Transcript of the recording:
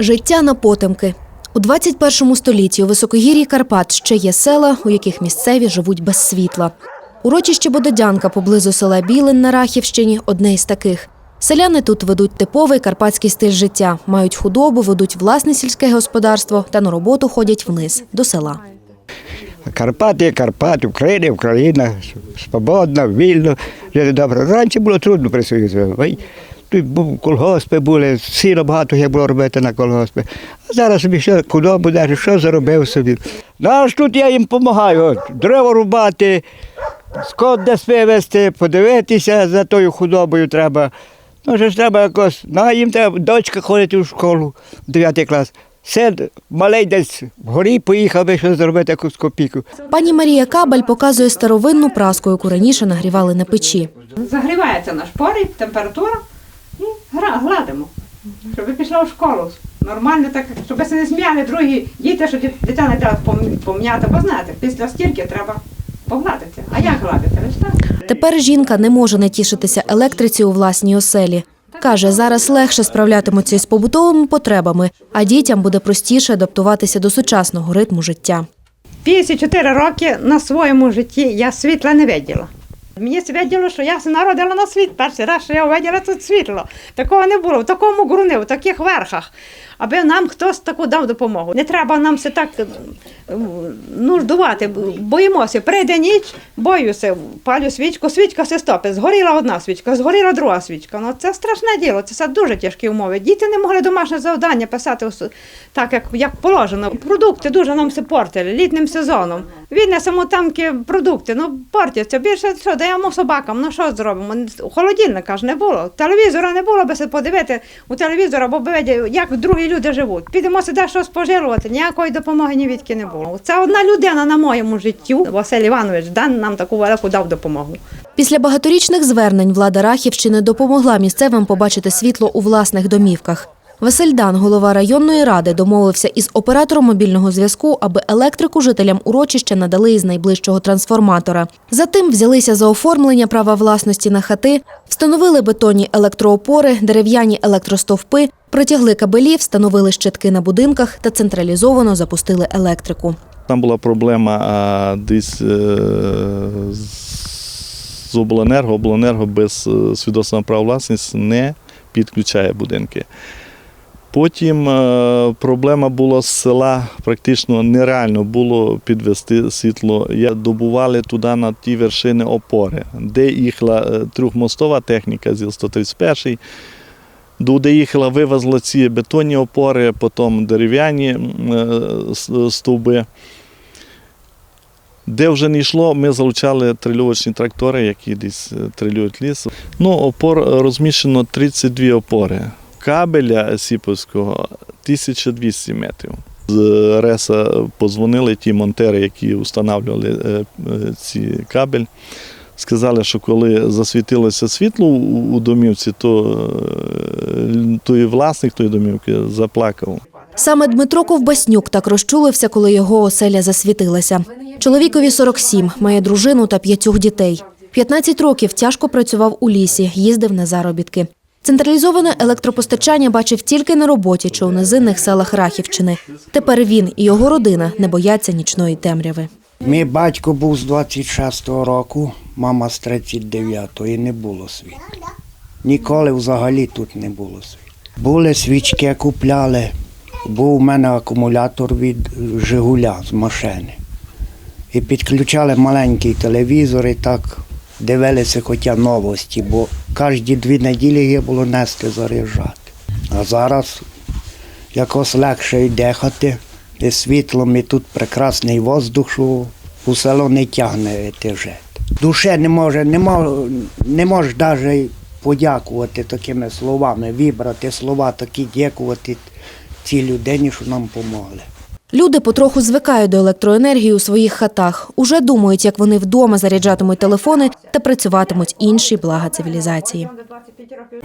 Життя на потемки. У 21 столітті у високогір'ї Карпат ще є села, у яких місцеві живуть без світла. Урочище Бододянка поблизу села Білин на Рахівщині одне із таких. Селяни тут ведуть типовий карпатський стиль життя, мають худобу, ведуть власне сільське господарство та на роботу ходять вниз до села. Карпати, Карпат, Україна, Україна, свободна, вільно, добре. Раніше було трудно при Союзі. Тут був колгоспи були, сіно багато як було робити на колгоспи. А зараз собі що, куди будеш, що заробив собі. Ну, аж тут я їм допомагаю. От, Дерева рубати, скот десь вивезти, подивитися за тою худобою треба. Ну, що ж треба якось. Ну, а їм треба, дочка ходить у школу, 9 клас. Син малий десь вгорі поїхав, би щось зробити якусь копійку. Пані Марія Кабаль показує старовинну праску, яку раніше нагрівали на печі. Загрівається наш порій, температура і гра, гладимо. Щоб пішла в школу. Нормально так, щоб не зм'яли другі діти, що дит- дитина треба пом- пом'яти, бо знаєте, після стірки треба погладити. А як гладити? Тепер жінка не може натішитися електриці у власній оселі. Каже, зараз легше справлятимуться із побутовими потребами, а дітям буде простіше адаптуватися до сучасного ритму життя. 54 роки на своєму житті я світла не виділа. Мені свідчило, що я народила на світ. Перший раз, що я увиділа тут світло. Такого не було, в такому ґруни, в таких верхах. Аби нам хтось таку дав допомогу. Не треба нам все так е, нуждувати. Боїмося. Прийде ніч, боюся, палю свічку, свічка се стопить. Згоріла одна свічка, згоріла друга свічка. Ну це страшне діло, це дуже тяжкі умови. Діти не могли домашнє завдання писати так, як, як положено. Продукти дуже нам все портили літнім сезоном. Віднесемо тамки продукти, ну портяться. Більше що даємо собакам, ну що зробимо? Холодильника ж не було. Телевізора не було, би се подивити у телевізора, бо би як другі люди живуть. Підемо сюди щось спожирувати, ніякої допомоги ні відки не було. Це одна людина на моєму життю. Василь Іванович Дан нам таку велику дав допомогу. Після багаторічних звернень влада Рахівщини допомогла місцевим побачити світло у власних домівках. Василь Дан, голова районної ради, домовився із оператором мобільного зв'язку, аби електрику жителям урочища надали із найближчого трансформатора. Затим взялися за оформлення права власності на хати, встановили бетонні електроопори, дерев'яні електростовпи, протягли кабелі, встановили щитки на будинках та централізовано запустили електрику. Там була проблема десь е, з обленерго. Обленерго без е, свідоцтва на право власність не підключає будинки. Потім е, проблема була з села, практично нереально було підвести світло. Я добували туди на ті вершини опори, де їхала е, трьохмостова техніка зі 131 Де їхала, вивезла ці бетонні опори, потім дерев'яні е, стовби. Де вже не йшло, ми залучали трильовочні трактори, які десь трилюють ліс. Ну, опор розміщено 32 опори. Кабеля Сіповського 1200 метрів. З РЕСа позвонили ті монтери, які встановлювали е, е, ці кабель. Сказали, що коли засвітилося світло у домівці, то е, той власник тої домівки заплакав. Саме Дмитро Ковбаснюк так розчулився, коли його оселя засвітилася. Чоловікові 47, має дружину та п'ятьох дітей. 15 років тяжко працював у лісі, їздив на заробітки. Централізоване електропостачання бачив тільки на роботі чи у низинних селах Рахівщини. Тепер він і його родина не бояться нічної темряви. Мій батько був з 26-го року, мама з 39-го, і не було світла. Ніколи взагалі тут не було світла. Були свічки, купляли. Був у мене акумулятор від Жигуля з машини. І підключали маленький телевізор і так дивилися хоча новості, бо кожні дві неділі є було нести заряджати. А зараз якось легше й дихати, і світлом, і тут прекрасний воздух, що у село не тягне жити. Душе не може, не мож, не можеш навіть подякувати такими словами, вибрати слова такі, дякувати цій людині, що нам допомогли. Люди потроху звикають до електроенергії у своїх хатах. Уже думають, як вони вдома заряджатимуть телефони та працюватимуть інші блага цивілізації. До 25 років.